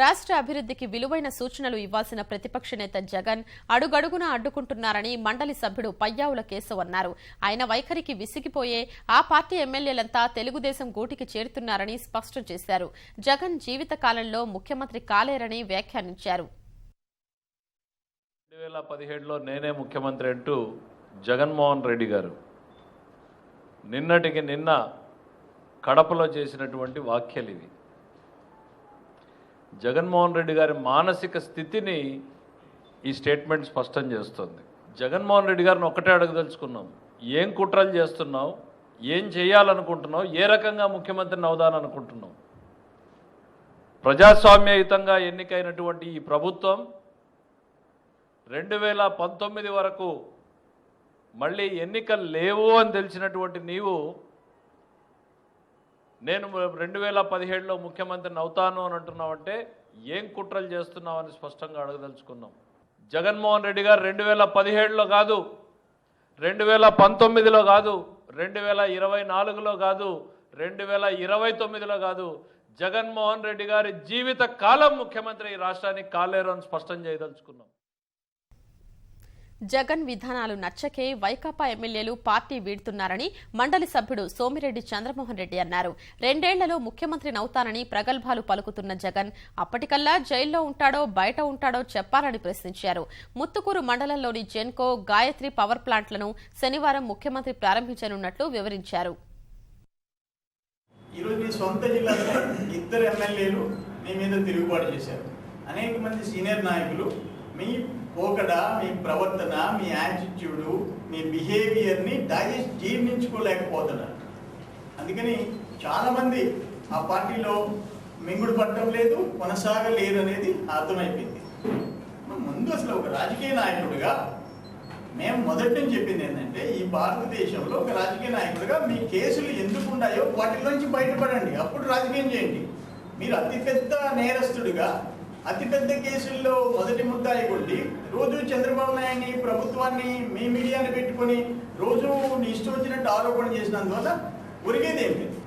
రాష్ట్ర అభివృద్ధికి విలువైన సూచనలు ఇవ్వాల్సిన ప్రతిపక్ష నేత జగన్ అడుగడుగునా అడ్డుకుంటున్నారని మండలి సభ్యుడు పయ్యావుల కేశవ్ అన్నారు. ఆయన వైఖరికి విసిగిపోయే ఆ పార్టీ ఎమ్మెల్యేలంతా తెలుగుదేశం గూటికి చేరుతున్నారని స్పష్టం చేశారు. జగన్ జీవిత కాలంలో ముఖ్యమంత్రి కాలేరని వ్యాఖ్యానించారు. రెండు వేల పదిహేడులో నేనే ముఖ్యమంత్రి అంటూ జగన్మోహన్ రెడ్డి గారు నిన్నటికి నిన్న కడపలో చేసినటువంటి వాక్యాలు ఇవి. జగన్మోహన్ రెడ్డి గారి మానసిక స్థితిని ఈ స్టేట్మెంట్ స్పష్టం చేస్తుంది. జగన్మోహన్ రెడ్డి గారిని ఒక్కటే అడగదలుచుకున్నాం. ఏం కుట్రలు చేస్తున్నావు? ఏం చేయాలనుకుంటున్నావు? ఏ రకంగా ముఖ్యమంత్రిని అవుదాననుకుంటున్నావు ప్రజాస్వామ్యయుతంగా ఎన్నికైనటువంటి ఈ ప్రభుత్వం రెండు వేల పంతొమ్మిది వరకు మళ్ళీ ఎన్నికలు లేవు అని తెలిసినటువంటి నీవు నేను రెండు వేల పదిహేడులో ముఖ్యమంత్రిని అవుతాను అని అంటున్నామంటే ఏం కుట్రలు చేస్తున్నామని అని స్పష్టంగా అడగదలుచుకున్నాం. జగన్మోహన్ రెడ్డి గారు రెండు వేల పదిహేడులో కాదు రెండు వేల పంతొమ్మిదిలో కాదు రెండు వేల ఇరవై నాలుగులో కాదు రెండు వేల ఇరవై తొమ్మిదిలో కాదు జగన్మోహన్ రెడ్డి గారి జీవిత కాలం ముఖ్యమంత్రి ఈ రాష్ట్రానికి కాలేరు అని స్పష్టం చేయదలుచుకున్నాం. జగన్ విధానాలు నచ్చకే వైకాపా ఎమ్మెల్యేలు పార్టీ వీడుతున్నారని మండలి సభ్యుడు సోమిరెడ్డి చంద్రమోహన్ రెడ్డి అన్నారు. రెండేళ్ళలో ముఖ్యమంత్రిని అవుతానని ప్రగల్భాలు పలుకుతున్న జగన్ అప్పటికల్లా జైల్లో ఉంటాడో బయట ఉంటాడో చెప్పాలని ప్రశ్నించారు. ముత్తుకూరు మండలంలోని జెన్కో గాయత్రి పవర్ ప్లాంట్లను శనివారం ముఖ్యమంత్రి ప్రారంభించనున్నట్లు వివరించారు. ఇద్దరు ఎమ్మెల్యేలు మీ మీద తిరుగుబాటు చేశారు. అనేక మంది సీనియర్ నాయకులు మీ పోకడ మీ ప్రవర్తన మీ యాటిట్యూడు మీ బిహేవియర్ని డైజెస్ట్ జీర్ణించుకోలేకపోతున్నారు. అందుకని చాలామంది ఆ పార్టీలో మింగుడు పట్టడం లేదు కొనసాగలేరు అనేది అర్థమైపోయింది ముందు అసలు ఒక రాజకీయ నాయకుడిగా మేము మొదటి నుంచి చెప్పింది ఏంటంటే ఈ భారతదేశంలో ఒక రాజకీయ నాయకుడిగా మీ కేసులు ఎందుకు ఉన్నాయో వాటిలోంచి బయటపడండి. అప్పుడు రాజకీయం చేయండి. మీరు అతిపెద్ద నేరస్తుడిగా అతిపెద్ద కేసుల్లో మొదటి ముద్దాయి కొట్టి రోజు చంద్రబాబు నాయుడిని ప్రభుత్వాన్ని మీ మీడియాని పెట్టుకొని రోజు నీ ఇష్టం వచ్చినట్టు ఆరోపణ చేసినందువల్ల ఒరిగేది ఏం లేదు.